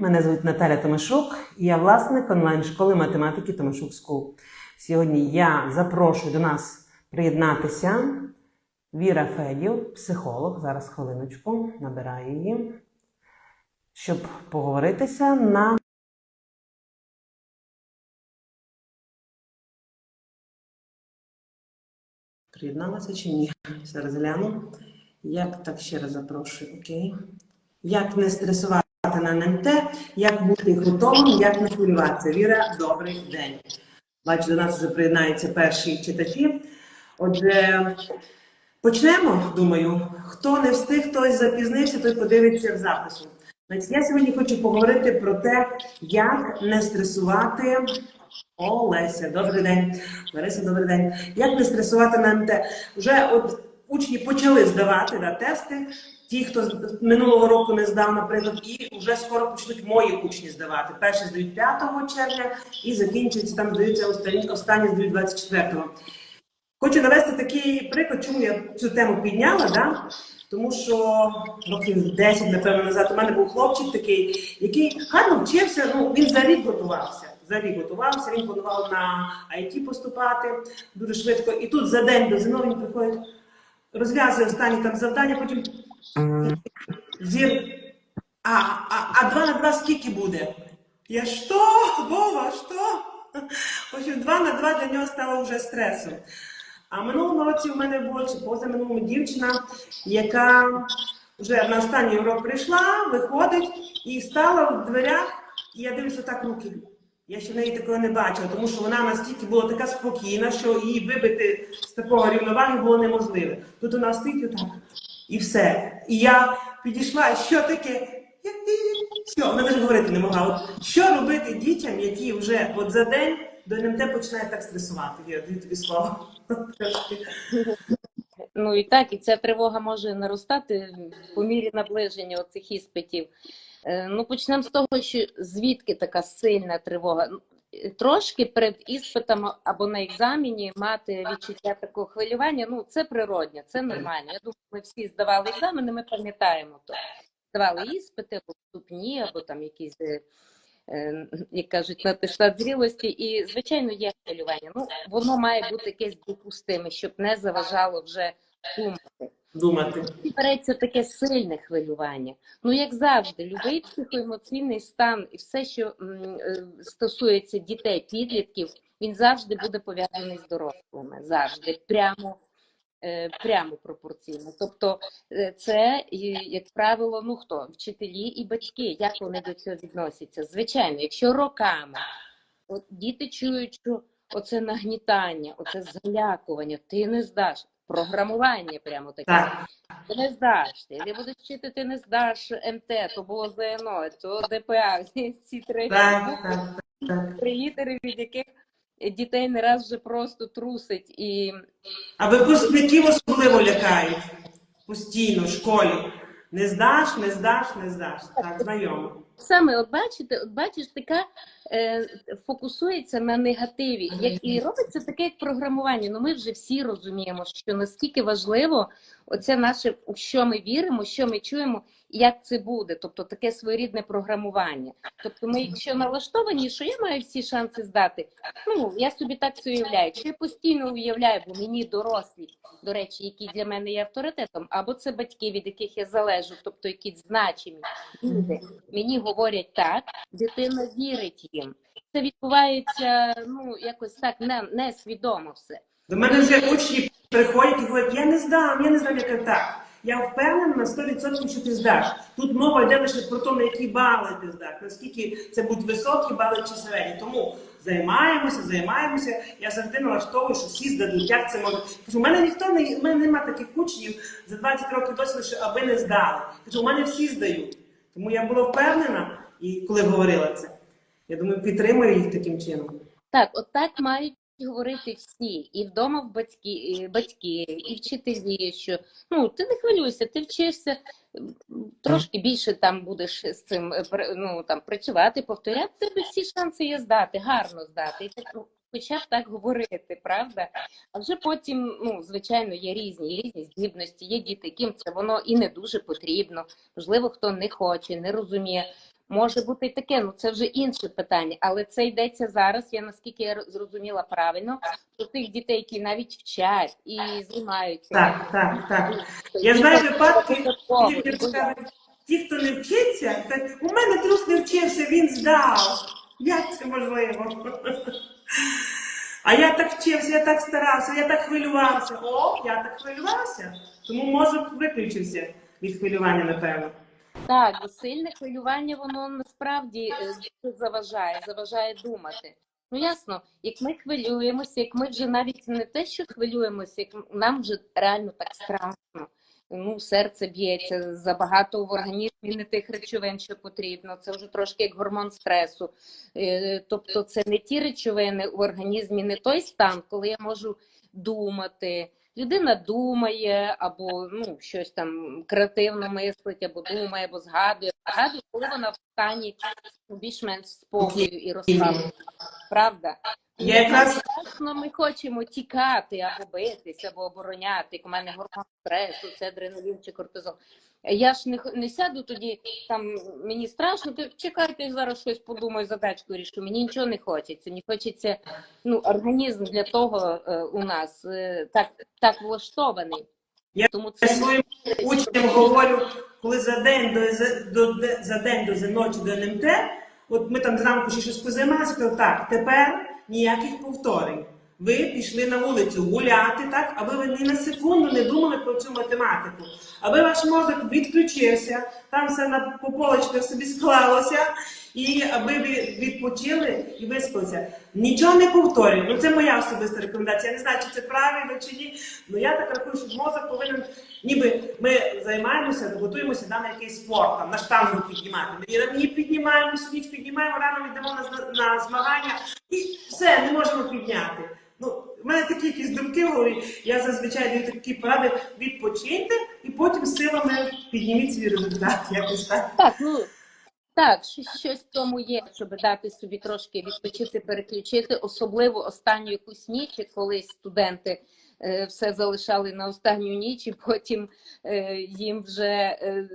Мене звуть Наталя Томашук, і я власник онлайн-школи математики Томашук School. Сьогодні я запрошую до нас приєднатися Віра Федів, психолог. Зараз хвилиночку набираю її, щоб поговоритися на Приєдналася чи ні? Зараз гляну. Як так ще раз запрошую, окей? Як не стресувати на НМТ, як бути готовим, як не хвилюватися. Віра, добрий день. Бачу, до нас вже приєднаються перші читачі. Отже, почнемо, думаю. Хто не встиг, хтось запізнився, той подивиться в запису. Я сьогодні хочу поговорити про те, як не стресувати. О, Леся, добрий день. Лариса, добрий день. Як не стресувати на МТ? Вже от учні почали здавати да, тести. Ті, хто минулого року не здав, наприклад, і вже скоро почнуть мої учні здавати. Перші здають 5 червня і закінчується там, здаються останні, останні здають 24-го. Хочу навести такий приклад, чому я цю тему підняла, да? тому що років 10, напевно, назад у мене був хлопчик такий, який гарно вчився, ну він за рік готувався. За рік готувався, він планував на IT поступати дуже швидко. І тут за день до ЗНО він приходить, розв'язує останні там завдання, потім зір. А, а, а два на два скільки буде? Я що? Вова, що? В общем, два на два для нього стало вже стресом. А минулому році в мене була чи позаминулому дівчина, яка вже на останній урок прийшла, виходить і стала в дверях, і я дивлюся так руки. Я ще неї такого не бачила, тому що вона настільки була така спокійна, що її вибити з такого рівноваги було неможливо. Тут вона стоїть отак. І все. І я підійшла, що таке? Я- Все, вона навіть говорити не могла. От що робити дітям, які вже от за день до НМТ починають так стресувати? Віра, даю тобі слово. Ну і так, і ця тривога може наростати по мірі наближення цих іспитів. Е, Ну, почнемо з того, що звідки така сильна тривога. Трошки перед іспитом або на екзамені мати відчуття такого хвилювання, ну це природньо, це нормально. Я думаю, ми всі здавали екзамени, ми пам'ятаємо то. Здавали іспити або вступні, або там якісь, е, е, як кажуть, на тештат зрілості. І, звичайно, є хвилювання. Ну, воно має бути якесь допустиме, щоб не заважало вже думати. Думати. Береться таке сильне хвилювання. Ну, як завжди, любий психоемоційний стан і все, що е, стосується дітей, підлітків, він завжди буде пов'язаний з дорослими. Завжди, прямо, е, прямо пропорційно. Тобто, е, це, як правило, ну хто? Вчителі і батьки, як вони до цього відносяться? Звичайно, якщо роками от діти чують, що оце нагнітання, оце залякування, ти не здаш. Програмування прямо таке. Так. Ти не здаш. Ти не будеш вчити, ти не здаш МТ, то було ЗНО, то ДПА. Ці три, літери, від яких дітей не раз вже просто трусить. І А випускників особливо лякають постійно в школі. Не здаш, не здаш, не здаш. Так, знайомо. саме, от бачите, от бачиш, така фокусується на негативі. Як, і робиться таке як програмування. Ну ми вже всі розуміємо, що наскільки важливо оце наше, у що ми віримо, що ми чуємо, і як це буде. Тобто таке своєрідне програмування. Тобто, ми, якщо налаштовані, що я маю всі шанси здати, ну я собі так це уявляю. Якщо я постійно уявляю, бо мені дорослі, до речі, які для мене є авторитетом, або це батьки, від яких я залежу, тобто якісь значимі люди, мені говорять так, дитина вірить їм. Це відбувається ну якось так не, несвідомо все. До мене вже учні приходять і говорять, я не здам, я не знаю, як так. Я впевнена на 100%, що ти здаш. Тут мова йде лише про те, на які бали ти здаш, наскільки це будуть високі бали чи середні. Тому займаємося, займаємося. Я завжди налаштовую, що всі здадуть. Як це може? Кажу, у мене ніхто не у мене немає таких учнів за 20 років досвіду, що аби не здали. Кажу, у мене всі здають. Тому я була впевнена, і коли говорила це, я думаю, підтримую їх таким чином. Так, от так мають говорити всі, і вдома в батьки, і батьки, і вчителі, що ну ти не хвилюйся, ти вчишся трошки більше там будеш з цим е, ну, там, працювати, повторяти, тебе всі шанси є здати, гарно здати. І так, хоча б так говорити, правда? А вже потім, ну, звичайно, є різні, різні здібності, є діти, яким це воно і не дуже потрібно. Можливо, хто не хоче, не розуміє. Може бути і таке, ну це вже інше питання. Але це йдеться зараз. Я наскільки я зрозуміла правильно, про тих дітей, які навіть вчать і займаються. Так, так, так. Я знаю випадки, Ті, хто кажуть, ті, хто не вчиться, так у мене трус не вчився, він здав. Як це можливо? А я так вчився, я так старався, я так хвилювався. О, я так хвилювався. Тому мозок виключився від хвилювання, напевно. Так, бо сильне хвилювання, воно насправді е, заважає, заважає думати. Ну ясно, як ми хвилюємося, як ми вже навіть не те, що хвилюємося, як нам вже реально так страшно. Ну, серце б'ється забагато в організмі не тих речовин, що потрібно. Це вже трошки як гормон стресу. Е, Тобто, це не ті речовини в організмі, не той стан, коли я можу думати. Людина думає або ну щось там креативно мислить, або думає, або згадує. Згадує, коли вона в стані більш-менш спокою і розслаблення. Правда? Я якраз Звісно, ми хочемо тікати або битись, або обороняти. Як у мене гормон стресу, це адреналін чи кортизол. Я ж не, не сяду тоді, там мені страшно, ти чекайте, я зараз щось подумаю, задачку рішу. Мені нічого не хочеться. Мені хочеться, ну, організм для того е, у нас е, так, так влаштований. Я- Тому це своїм учням говорю, коли за день до, до, до за день до за ночі до НМТ, от ми там зранку ще щось позаймалися, кажу, так, тепер ніяких повторень. Ви пішли на вулицю гуляти, так, аби ви ні на секунду не думали про цю математику. Аби ваш мозок відключився, там все на по полочках собі склалося, і аби відпочили і виспалися. Нічого не повторюю. Ну це моя особиста рекомендація. Я не знаю, чи це правильно чи ні. Ну я так рахую, що мозок повинен, ніби ми займаємося, готуємося да, на якийсь спорт, там, на штангу піднімати. Ми її піднімаємо, ніч піднімаємо, рано йдемо на, на змагання і все, не можемо підняти. Ну, в мене такі якісь думки голові. Я зазвичай даю такі поради відпочиньте і потім силами підніміть свій результат. Якось так. Так, ну так, щось, в тому є, щоб дати собі трошки відпочити, переключити, особливо останню якусь ніч, як колись студенти е, все залишали на останню ніч, і потім е, їм вже е,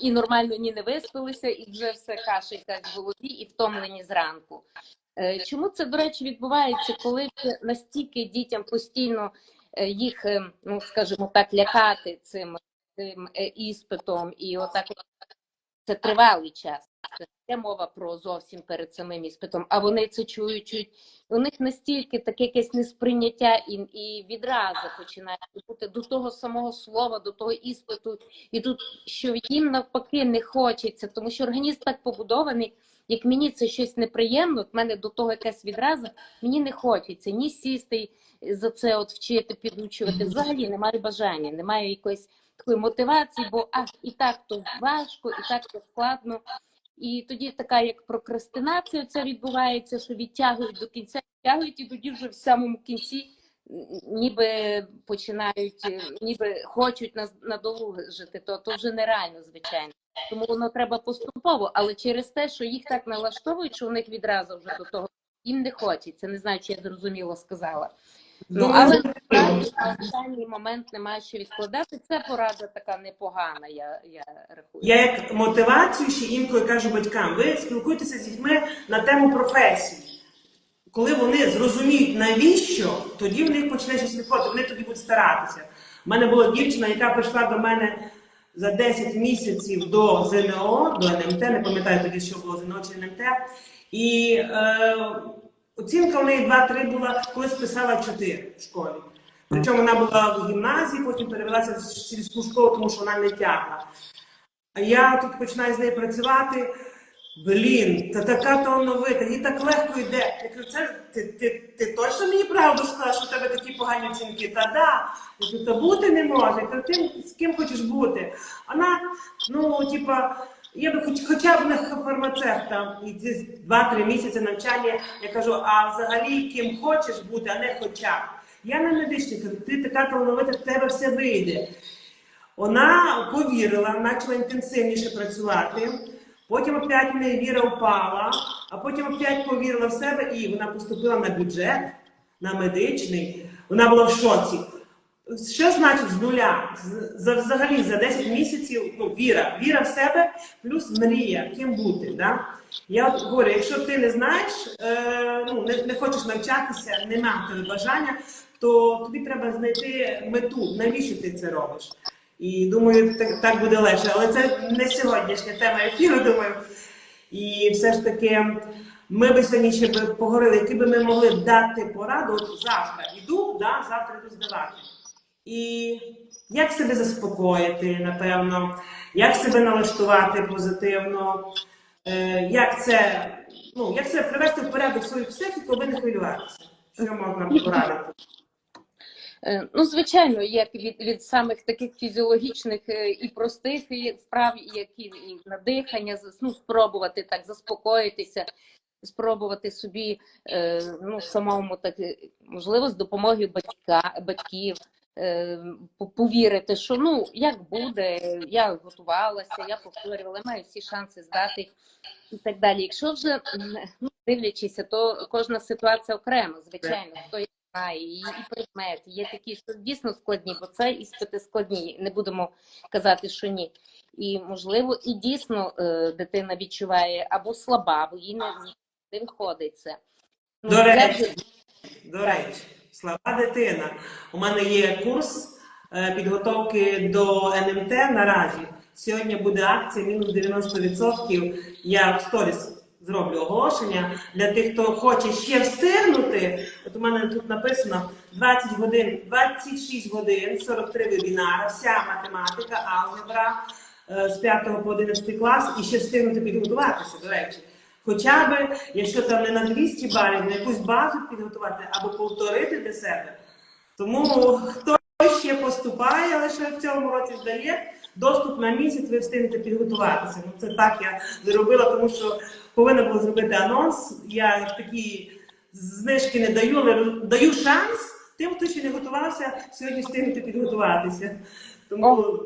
і, нормально ні не виспалися, і вже все якась в голові, і втомлені зранку. Чому це, до речі, відбувається, коли настільки дітям постійно їх, ну скажімо так, лякати цим, цим іспитом, і отак це тривалий час. Це мова про зовсім перед самим іспитом, а вони це чують, чують. У них настільки таке якесь несприйняття і, і відразу починає бути до того самого слова, до того іспиту, і тут що їм навпаки не хочеться, тому що організм так побудований. Як мені це щось неприємно, в мене до того якась відразу, мені не хочеться ні сісти за це от вчити, підучувати. Взагалі немає бажання, немає якоїсь такої мотивації, бо ах, і так то важко, і так то складно. І тоді така як прокрастинація це відбувається, що відтягують до кінця, відтягують, і тоді вже в самому кінці ніби починають, ніби хочуть нас надовго жити, то, то вже нереально, звичайно. Тому воно треба поступово, але через те, що їх так налаштовують, що у них відразу вже до того їм не хочеться. Не знаю, чи я зрозуміло сказала. Ну, але зрозуміло. на останній момент немає що відкладати. Це порада така непогана, я, я рахую. Я як мотивацію ще інколи кажу батькам, ви спілкуйтеся з дітьми на тему професії. Коли вони зрозуміють, навіщо, тоді в них почне щось виходити, вони тоді будуть старатися. У мене була дівчина, яка прийшла до мене за 10 місяців до ЗНО, до НМТ, не пам'ятаю тоді, що було ЗНО чи НМТ. І е, оцінка у неї 2-3 була, колись писала 4 в школі. Причому вона була в гімназії, потім перевелася в сільську школу, тому що вона не тягла. А я тут починаю з нею працювати. Блін, та така талановита, їй так легко йде. Я кажу, це ти, ти, ти точно мені правду сказала, що в тебе такі погані оцінки? Та да. Я кажу, та бути не може. Кажу, ти з ким хочеш бути? Вона, ну, типа, я би хоч, хоча б не фармацевта, і ці 2-3 місяці навчання, я кажу, а взагалі ким хочеш бути, а не хоча б. Я на медичній кажу, ти така талановита, в тебе все вийде. Вона повірила, почала інтенсивніше працювати. Потім опять в віра впала, а потім опять повірила в себе і вона поступила на бюджет, на медичний. Вона була в шоці. Що значить з нуля? За- Взагалі за 10 місяців ну, віра. Віра в себе плюс мрія, ким бути. Да? Я говорю, якщо ти не знаєш, е, ну, не, не хочеш навчатися, немає в тебе бажання, то тобі треба знайти мету, навіщо ти це робиш. І думаю, так, так буде легше. Але це не сьогоднішня тема ефіру, думаю. І все ж таки, ми би сьогодні ще поговорили, які би ми могли дати пораду от завтра. Іду, да, завтра йду здавати. І як себе заспокоїти, напевно, як себе налаштувати позитивно, е, як це, ну, як це привести в порядок свою психіку, аби не хвилюватися. Що можна порадити? Е, Ну, звичайно, як від, від самих таких фізіологічних е, і простих і вправ, які і на дихання, ну, спробувати так заспокоїтися, спробувати собі ну, самому так, можливо, з допомогою батька, батьків. Е, по- Повірити, що ну як буде, я готувалася, я повторювала, маю всі шанси здати і так далі. Якщо вже ну, дивлячися, то кожна ситуація окремо, звичайно, хто як знає, і, і предмети. Є такі, що дійсно складні, бо це іспити складні. Не будемо казати, що ні. І можливо, і дійсно е, дитина відчуває або слаба, бо їй не, не виходить це. Ну, До речі, до речі, слава дитина. У мене є курс е, підготовки до НМТ наразі. Сьогодні буде акція мінус 90%. Я в сторіс зроблю оголошення для тих, хто хоче ще встигнути. От у мене тут написано 20 годин, 26 годин, 43 вебінари, вся математика, алгебра е, з 5 по 11 клас і ще встигнути підготуватися, до речі. Хоча б, якщо там не на 200 балів, на якусь базу підготувати або повторити для себе. Тому хто ще поступає, лише в цьому році здає, доступ на місяць ви встигнете підготуватися. Ну, це так я зробила, тому що повинна була зробити анонс. Я такі знижки не даю, але даю шанс тим, хто ще не готувався, сьогодні встигнути підготуватися. Тому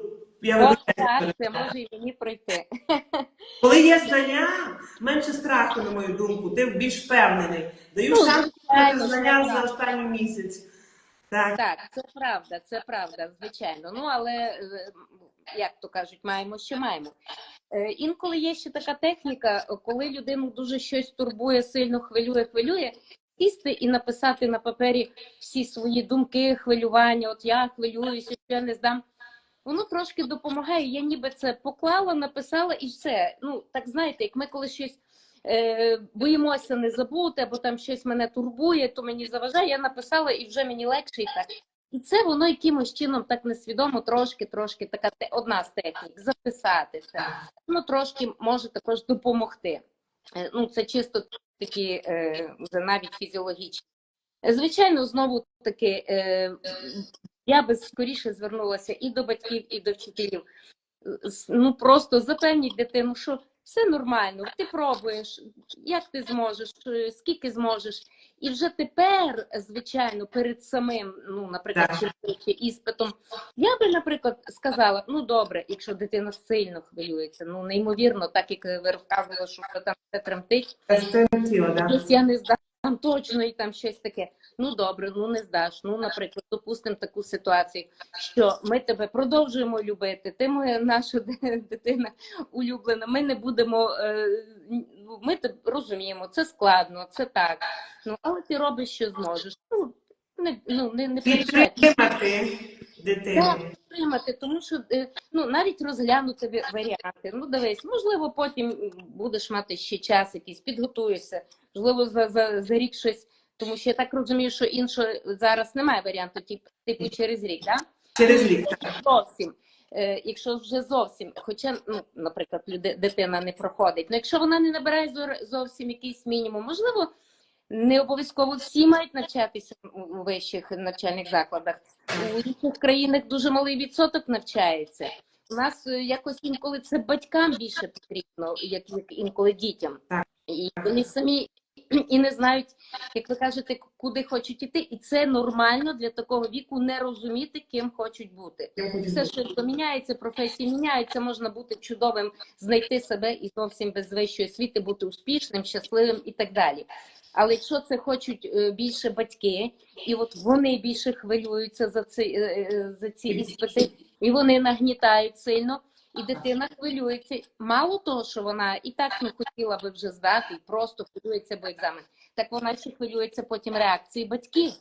О, так, це може і мені пройти. Коли є знання, менше страху, на мою думку, ти більш впевнений. Даю Ну, шанс отримати знання за останній місяць. Так. Так, це правда, це правда, звичайно. Ну але е, як то кажуть, маємо, що маємо. Е, Інколи є ще така техніка, коли людину дуже щось турбує, сильно хвилює, хвилює, сісти і написати на папері всі свої думки, хвилювання. От я хвилююся, що я не здам. Воно трошки допомагає. Я ніби це поклала, написала і все. Ну так знаєте, як ми коли щось е, боїмося не забути, або там щось мене турбує, то мені заважає. Я написала і вже мені легше і так. І це воно якимось чином так несвідомо, трошки, трошки така одна з технік записати це. Ну трошки може також допомогти. Е, Ну це чисто такі е, вже навіть фізіологічні. Звичайно, знову таки е, я би скоріше звернулася і до батьків, і до вчителів. Ну просто запевніть дитину, що все нормально, ти пробуєш, як ти зможеш, е, скільки зможеш. І вже тепер, звичайно, перед самим, ну, наприклад, чи, іспитом, я би, наприклад, сказала: ну добре, якщо дитина сильно хвилюється, ну неймовірно, так як ви розказували, що там все тремтить. Щось я не здам точно і там щось таке. Ну добре, ну не здаш. Ну, наприклад, допустимо таку ситуацію, що ми тебе продовжуємо любити. Ти моя наша дитина улюблена. Ми не будемо. е, ну, Ми тебе розуміємо, це складно, це так. Ну але ти робиш, що зможеш. Ну не ну не, не. Підтримати дитину. Так, підтримати, тому що е, ну навіть розглянути варіанти. Ну дивись, можливо, потім будеш мати ще час, якийсь підготуєшся, можливо, за, за, за рік щось. Тому що я так розумію, що іншого зараз немає варіанту, типу через рік, да? Через рік. так. зовсім. Е, Якщо вже зовсім, хоча, ну, наприклад, дитина не проходить, ну якщо вона не набирає зовсім якийсь мінімум, можливо, не обов'язково всі мають навчатися у вищих навчальних закладах. У інших країнах дуже малий відсоток навчається. У нас е, якось інколи це батькам більше потрібно, як інколи дітям. І вони самі і не знають, як ви кажете, куди хочуть іти. І це нормально для такого віку не розуміти, ким хочуть бути. Все швидко міняється, професії міняються, можна бути чудовим, знайти себе і зовсім без вищої освіти, бути успішним, щасливим і так далі. Але якщо це хочуть е, більше батьки, і от вони більше хвилюються за ці, е, е, за ці іспити, і вони нагнітають сильно, і дитина хвилюється. Мало того, що вона і так не хотіла би вже здати, і просто хвилюється бо екзамен, так вона ще хвилюється потім реакції батьків.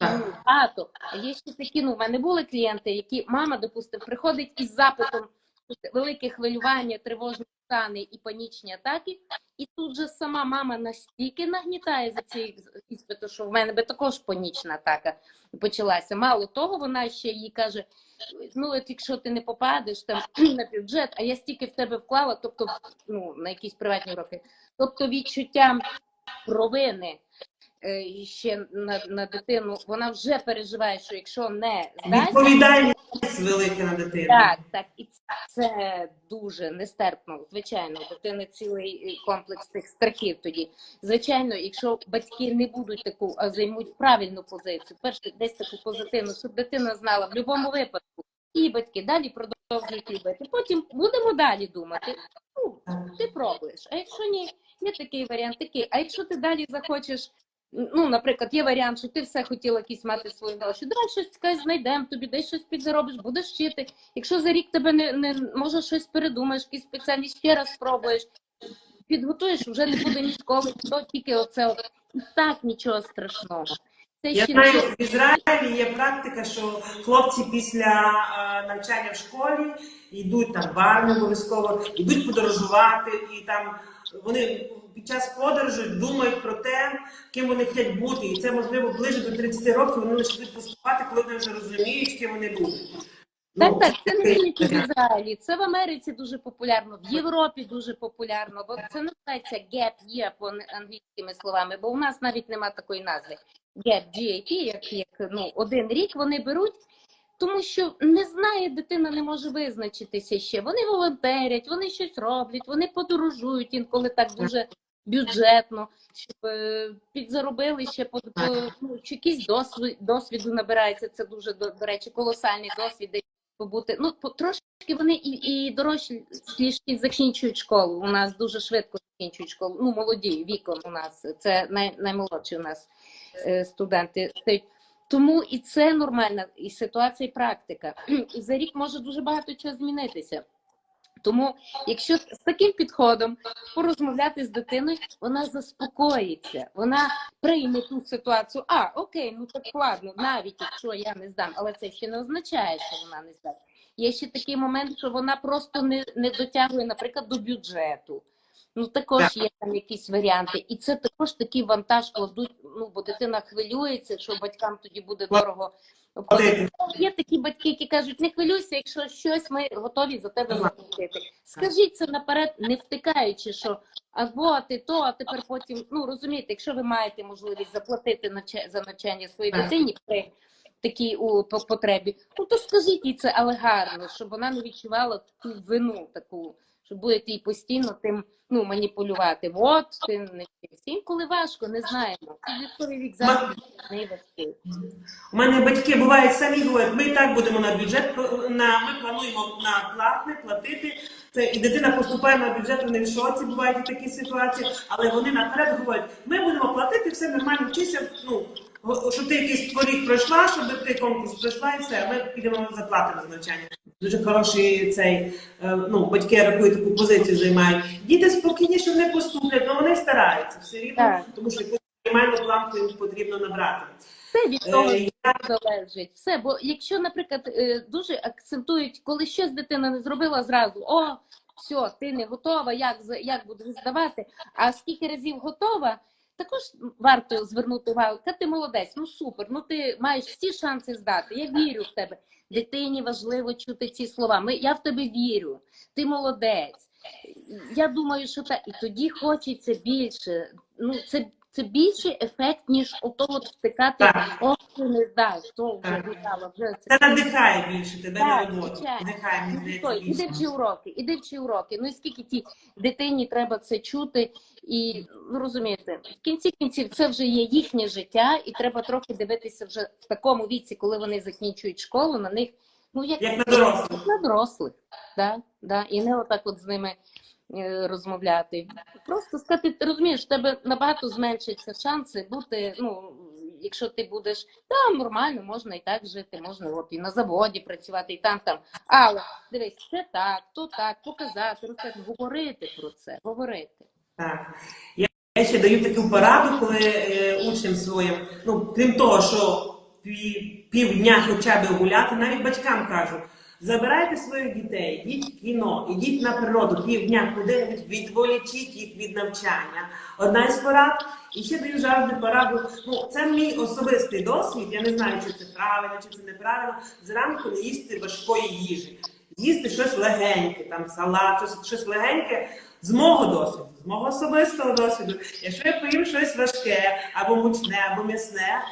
Ну, Багато. А є ще такі, ну, в мене були клієнти, які мама, допустимо, приходить із запитом велике хвилювання, тривожні стани і панічні атаки, і тут же сама мама настільки нагнітає за ці іспити, що в мене би також панічна атака почалася. Мало того, вона ще їй каже: ну, от якщо ти не попадеш там на бюджет, а я стільки в тебе вклала, тобто ну, на якісь приватні уроки, тобто відчуття провини. Е, Ще на, на дитину, вона вже переживає, що якщо не здасть, Відповідальність велика на дитину. так, так, і це дуже нестерпно. Звичайно, у дитини цілий комплекс цих страхів тоді. Звичайно, якщо батьки не будуть таку, а займуть правильну позицію, перше десь таку позитивну, щоб дитина знала в будь-якому випадку, і батьки далі продовжують любити. Потім будемо далі думати. Ну, ти пробуєш. А якщо ні, є такий варіант, такий. А якщо ти далі захочеш. Ну, наприклад, є варіант, що ти все хотіла якісь мати свої гроші. Давай щось якесь знайдемо, тобі десь щось підзаробиш, будеш вчити. Якщо за рік тебе не, не може щось передумаєш, якісь спеціальність ще раз спробуєш, підготуєш, вже не буде ні школи, то тільки оце от. І так нічого страшного. Це Я ще знаю, в Ізраїлі є практика, що хлопці після е, навчання в школі йдуть там в армію обов'язково, йдуть подорожувати, і там вони під час подорожі думають про те, ким вони хочуть бути. І це можливо ближе до 30 років вони лише будуть поступати, коли вони вже розуміють, ким вони будуть. Так, Ну, так, це не тільки в. Ізраїлі, це в Америці дуже популярно, в Європі дуже популярно, бо це називається gap year по англійськими словами, бо у нас навіть нема такої назви. Gap, GAP, як, як ну, один рік вони беруть, тому що не знає, дитина не може визначитися ще. Вони волонтерять, вони щось роблять, вони подорожують інколи так дуже бюджетно, щоб е, підзаробили ще по, ну, чи якийсь досвід, досвіду набирається. Це дуже до, до речі, колосальний досвід. Побути ну по- трошки вони і, і слішки закінчують школу. У нас дуже швидко закінчують школу. Ну молоді віком у нас це най, наймолодші у нас е, студенти. Тому і це нормальна і ситуація, і практика. І за рік може дуже багато чого змінитися. Тому, якщо з таким підходом порозмовляти з дитиною, вона заспокоїться, вона прийме ту ситуацію. А, окей, ну так ладно, навіть якщо я не здам, але це ще не означає, що вона не здасть. Є ще такий момент, що вона просто не, не дотягує, наприклад, до бюджету. Ну, також є там якісь варіанти. І це також такий вантаж кладуть, ну, бо дитина хвилюється, що батькам тоді буде дорого оплатити. Є такі батьки, які кажуть, не хвилюйся, якщо щось ми готові за тебе заплатити. Скажіть це наперед, не втикаючи, що або ти то, а тепер потім, ну розумієте, якщо ви маєте можливість заплатити за навчання своїй дитині при такій у по- потребі, ну то скажіть їй це, але гарно, щоб вона не відчувала ту вину таку, що будете їй постійно тим ну, маніпулювати. От ти не вчився. Інколи важко, не знаємо. Військовий вік найважкий. У мене батьки бувають самі говорять, ми і так будемо на бюджет, на, ми плануємо на платне платити. Це, і дитина поступає на бюджет, вони в шоці бувають і такі ситуації, але вони наперед говорять, ми будемо платити, все нормально вчися, ну, щоб ти якийсь поріг пройшла, щоб ти конкурс пройшла і все, ми підемо заплатимо за навчання. Дуже хороший цей, е, ну, батьки я рахую таку позицію займають. Діти спокійніше не поступлять, але вони стараються все рівно, тому що якусь мінімальну планку їм потрібно набрати. Це від того Е, залежить. Все, бо якщо, наприклад, е, дуже акцентують, коли щось дитина не зробила зразу, о, все, ти не готова, як, як будеш здавати, а скільки разів готова, також варто звернути увагу, та ти молодець, ну супер, ну ти маєш всі шанси здати, я вірю в тебе. Дитині важливо чути ці слова. Ми, я в тебе вірю, ти молодець. Я думаю, що так. І тоді хочеться більше. Ну, це, це більший ефект, ніж ото от втикати, Так. не здаш, то вже Так. вже це. Надихає більше тебе Так, роботу. стой, більше. уроки, іди вчи уроки. Ну і скільки тій дитині треба це чути, і ну розумієте, в кінці кінців це вже є їхнє життя, і треба трохи дивитися вже в такому віці, коли вони закінчують школу, на них ну як, Як на дорослих. на дорослих, да, да, і не отак от з ними розмовляти. Просто сказати, ти розумієш, в тебе набагато зменшаться шанси бути, ну, якщо ти будеш там нормально, можна і так жити, можна от і на заводі працювати, і там там. Але дивись, це так, то так, показати, розказати, говорити про це, говорити. Так. Я, ще даю таку пораду, коли е, учням своїм, ну, крім того, що пів, півдня хоча б гуляти, навіть батькам кажу, забирайте своїх дітей, йдіть в кіно, ідіть на природу, півдня куди відволічіть їх від навчання. Одна із порад. І ще даю завжди пораду. Ну, це мій особистий досвід. Я не знаю, чи це правильно, чи це неправильно. Зранку не їсти важкої їжі. Їсти щось легеньке, там салат, щось, щось легеньке з мого досвіду, з мого особистого досвіду. Якщо я поїм щось важке, або мучне, або м'ясне,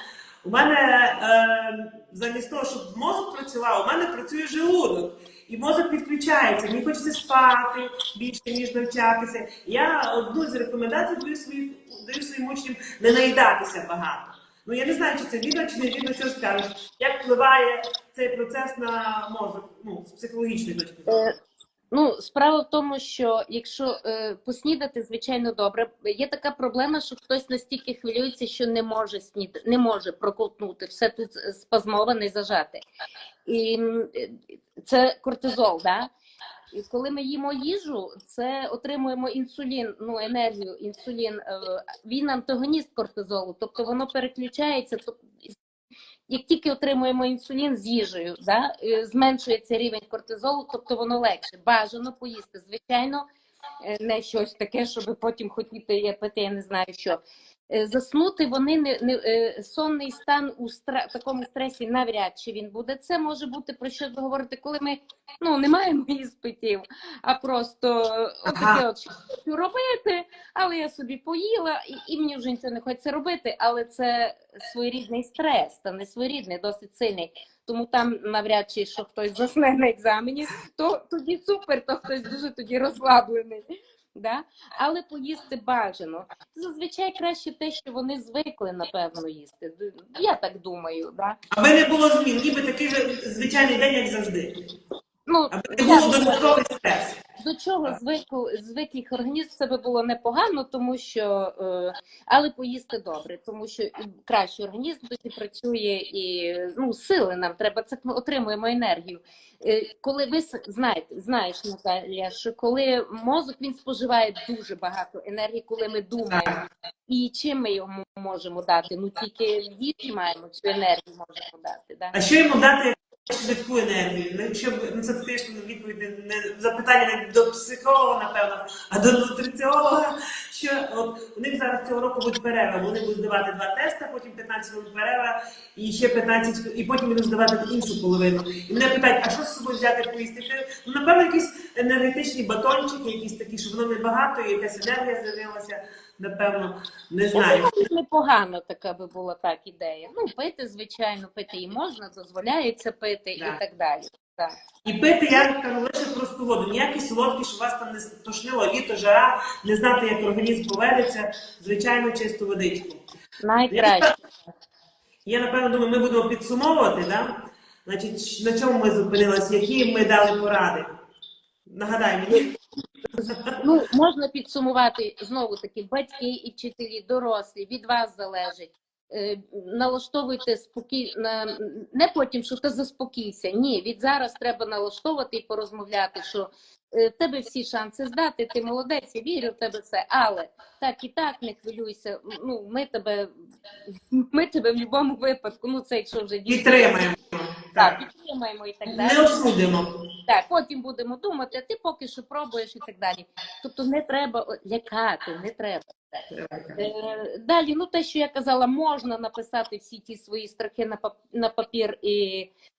у мене е, замість того, щоб мозок працював, у мене працює желудок. І мозок підключається, мені хочеться спати більше, ніж навчатися. Я одну з рекомендацій даю своїм, даю своїм учням не наїдатися багато. Ну я не знаю, чи це відео, чи не відео, що скажеш. Як впливає цей процес на мозок, ну, з психологічної точки зору. Ну, справа в тому, що якщо е, поснідати, звичайно, добре. Є така проблема, що хтось настільки хвилюється, що не може снід... не може проковтнути, все тут спазмоване зажати. І це кортизол, да? І коли ми їмо їжу, це отримуємо інсулін, ну енергію, інсулін. е, Він антагоніст кортизолу, тобто воно переключається. Як тільки отримуємо інсулін з їжею, да, е, зменшується рівень кортизолу, тобто воно легше. Бажано поїсти. Звичайно, е, не щось таке, щоб потім хотіти я пити, я не знаю що. Е, Заснути вони не, не е, сонний стан у стра, такому стресі навряд чи він буде. Це може бути про що ви говорите, коли ми ну не маємо іспитів, а просто е, отаке от хочу робити, але я собі поїла, і, і мені вже нічого не хочеться робити. Але це своєрідний стрес, та не своєрідний, досить сильний. Тому там навряд чи що хтось засне на екзамені, то тоді супер, то хтось дуже тоді розслаблений. Да? Але поїсти бажано. Зазвичай краще те, що вони звикли, напевно, їсти. Я так думаю. Да? Аби не було змін, ніби такий же звичайний день, як завжди. Ну, додатковий стрес. до чого звик, звик їх організм себе було непогано, тому що е, але поїсти добре, тому що краще організм тоді працює і ну сили нам треба. Це ми отримуємо енергію. Е, коли ви знаєте, знаєш, Наталія, що коли мозок він споживає дуже багато енергії, коли ми думаємо, і чим ми йому можемо дати? Ну тільки їжі маємо цю енергію можемо дати. Да? А що йому дати швидку енергію? Ну, Щоб ну, це фактично відповідь не- запитання не до психолога, напевно, а до нутриціолога. Що от у них зараз цього року буде перерва. Вони будуть здавати два тести, потім 15 хвилин перерва, і ще 15, і потім будуть здавати іншу половину. І мене питають, а що з собою взяти поїсти? Ну, напевно, якісь енергетичні батончики, якісь такі, щоб воно не багато, і якась енергія з'явилася. Напевно, не знаю. Навіть непогано така би була так ідея. Ну, пити, звичайно, пити і можна, дозволяється пити Так. і так далі. Так. І пити я кажу лише просту воду. Ніякі солодкі, щоб вас там не тошнило, літо, жара, не знати, як організм поведеться, звичайно, чисту водичку. Найкраще. Я напевно думаю, ми будемо підсумовувати, да? Значить, на чому ми зупинилися, які ми дали поради. Нагадай мені. Ну, можна підсумувати знову таки батьки і вчителі, дорослі, від вас залежить. Е, Налаштовуйте спокійно, не потім, що ти заспокійся. Ні, від зараз треба налаштовувати і порозмовляти, що е, в тебе всі шанси здати, ти молодець, я вірю в тебе це, але так і так не хвилюйся. Ну, ми тебе, ми тебе в будь-якому випадку, ну це якщо вже дійсно Підтримаємо. Так, підтримаємо і так Не далі. осудимо. Так, потім будемо думати, а ти поки що пробуєш і так далі. Тобто не треба лякати, не треба. Е, далі, ну те, що я казала, можна написати всі ті свої страхи на, на папір і,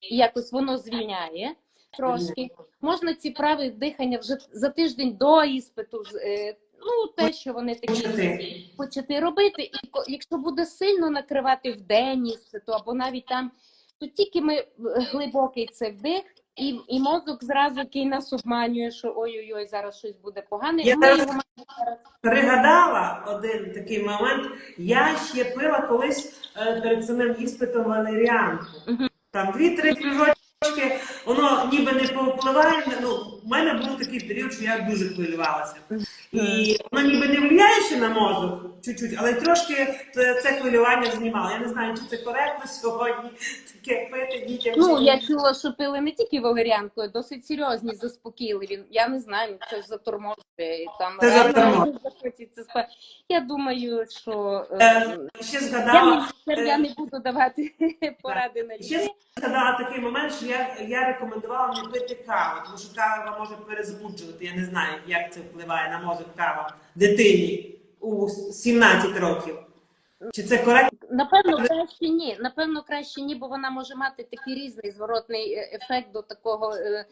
і якось воно звільняє трошки. Можна ці прави дихання вже за тиждень до іспиту. е, Ну, те, що вони такі Почати. почати робити, і якщо буде сильно накривати в день іспиту або навіть там, то тільки ми е, глибокий це вдих, і, і мозок зразу який нас обманює, що ой-ой-ой, зараз щось буде погане. Я Ми його Пригадала один такий момент. Я ще пила колись е, перед самим іспитом валеріанку. Там дві-три кружочки, воно ніби не повпливає, ну у мене був такий період, що я дуже хвилювалася. І воно ніби не впливає ще на мозок чуть-чуть, але трошки це хвилювання знімало. Я не знаю, чи це коректно сьогодні таке пити дітям. Ну, я чула, що пили не тільки валеріанку, досить серйозні, заспокійливі. Я не знаю, це ж заторможує. Там Це заторможує. Я думаю, що е, Е, Ще я, згадала. не, я не буду давати поради на Ще згадала такий момент, що я, я рекомендувала не пити каву, тому що кава може перезбуджувати. Я не знаю, як це впливає на мозок кава дитині у 17 років. Чи це коректно? Напевно, краще ні. Напевно, краще ні, бо вона може мати такий різний зворотний е, ефект до такого е,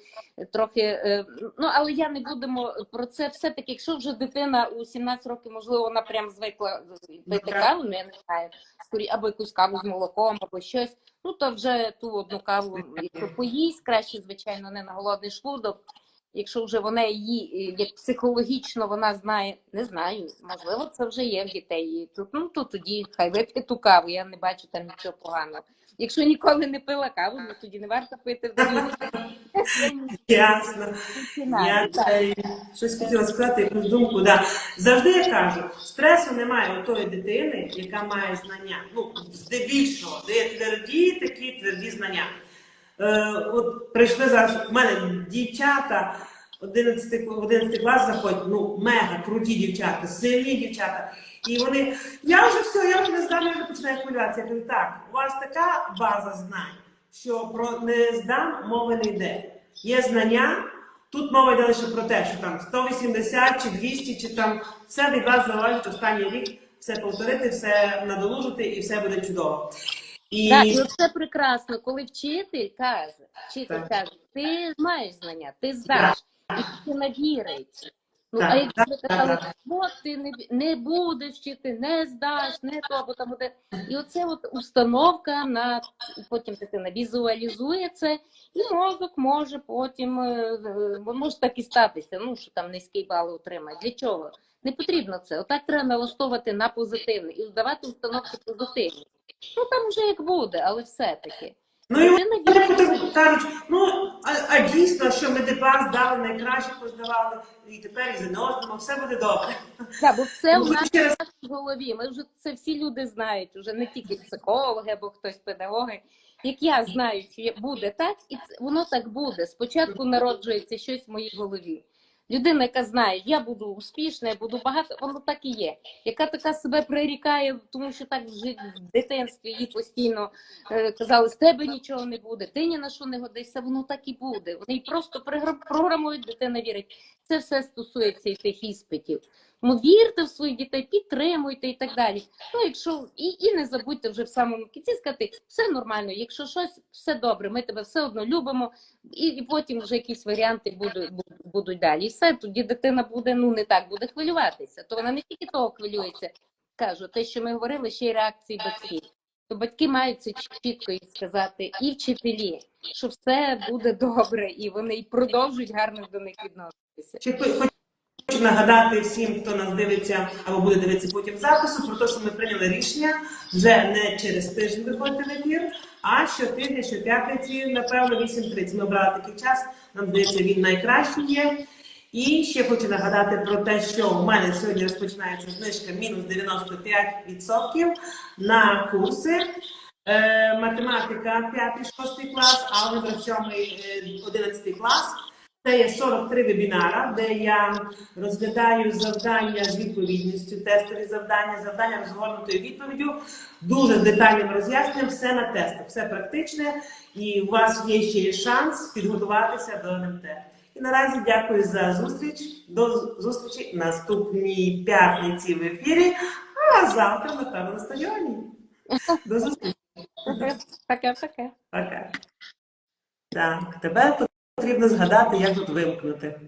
трохи. е, ну але я не будемо про це. Все таки, якщо вже дитина у 17 років, можливо, вона прям звикла пити каву, ну я не знаю, скорі або якусь каву з молоком, або щось. Ну то вже ту одну каву, якщо поїсть, краще, звичайно, не на голодний шлунок. Якщо вже вона її е, як психологічно вона знає, не знаю, можливо, це вже є в дітей. Тут, ну то тоді хай вип'є ту каву, я не бачу там нічого поганого. Якщо ніколи не пила каву, ну тоді не варто пити взагалі. Ясно. Я щось хотіла сказати, якусь думку. Да. Завжди я кажу, стресу немає у тої дитини, яка має знання. Ну, здебільшого, де тверді такі тверді знання. Е, от прийшли зараз у мене дівчата, 11, 11 клас заходять, ну мега круті дівчата, сильні дівчата. І вони, я вже все, я вже не здам, я вже починаю хвилюватися. Я кажу, так, у вас така база знань, що про не здам мови не йде. Є знання, тут мова йде лише про те, що там 180 чи 200, чи там все від вас залежить останній рік, все повторити, все надолужити і все буде чудово. І Так, і це прекрасно, коли вчитель каже, вчитель Так. каже, ти маєш знання, ти здаш, і ти навірить. Ну, Так, а якщо ви казали, от ти не, не будеш вчити, не здаш, не то, або там буде. І оце от установка на потім дитина візуалізує це, і мозок може потім е, е, може так і статися, ну що там низький бал отримає. Для чого? Не потрібно це. Отак треба налаштовувати на позитивне і здавати установки позитивні. Ну там вже як буде, але все-таки. Ну і кажуть, ну а, а дійсно, що ми ДПА здали, найкраще поздавали, і тепер і ЗНО здамо, все буде добре. Так, бо все Ну, в нас через- в голові. Ми вже це всі люди знають, вже не тільки психологи або хтось педагоги. Як я знаю, що буде так, і це- воно так буде. Спочатку народжується щось в моїй голові. Людина, яка знає, я буду успішна, я буду багато, воно так і є. Яка така себе прирікає, тому що так в дитинстві їй постійно е, казали, з тебе нічого не буде, ти ні на що не годишся, воно так і буде. Вони просто програмують, дитина вірить. Це все стосується і тих іспитів. Тому вірте в своїх дітей, підтримуйте і так далі. Ну, якщо і, і не забудьте вже в самому кінці сказати, все нормально, якщо щось, все добре, ми тебе все одно любимо, і, і потім вже якісь варіанти будуть, будуть далі. Все, тоді дитина буде ну не так, буде хвилюватися. То вона не тільки того хвилюється. Кажу, те, що ми говорили, ще й реакції батьків. То батьки мають це чітко і сказати, і вчителі, що все буде добре, і вони і продовжують гарно до них відноситися. Хо- хочу нагадати всім, хто нас дивиться або буде дивитися потім запису, про те, що ми прийняли рішення вже не через тиждень виходити в ефір, а щотижня, щоп'ятниці, напевно, 8.30. Ми обрали такий час, нам здається, він найкращий є. І ще хочу нагадати про те, що в мене сьогодні розпочинається знижка мінус 95% на курси. Е, математика 5-6 клас, алгебра 7 11 клас. Це є 43 вебінара, де я розглядаю завдання з відповідністю, тестові завдання, завдання розгорнутою відповіддю, дуже детальним роз'ясненням, все на тестах, все практичне, і у вас є ще шанс підготуватися до НМТ. І наразі дякую за зустріч. До зустрічі наступній п'ятниці в ефірі, а завтра, напевно, на стадіоні. До зустрічі. Пока-пока. Пока. Так, тебе потрібно згадати, як тут вимкнути.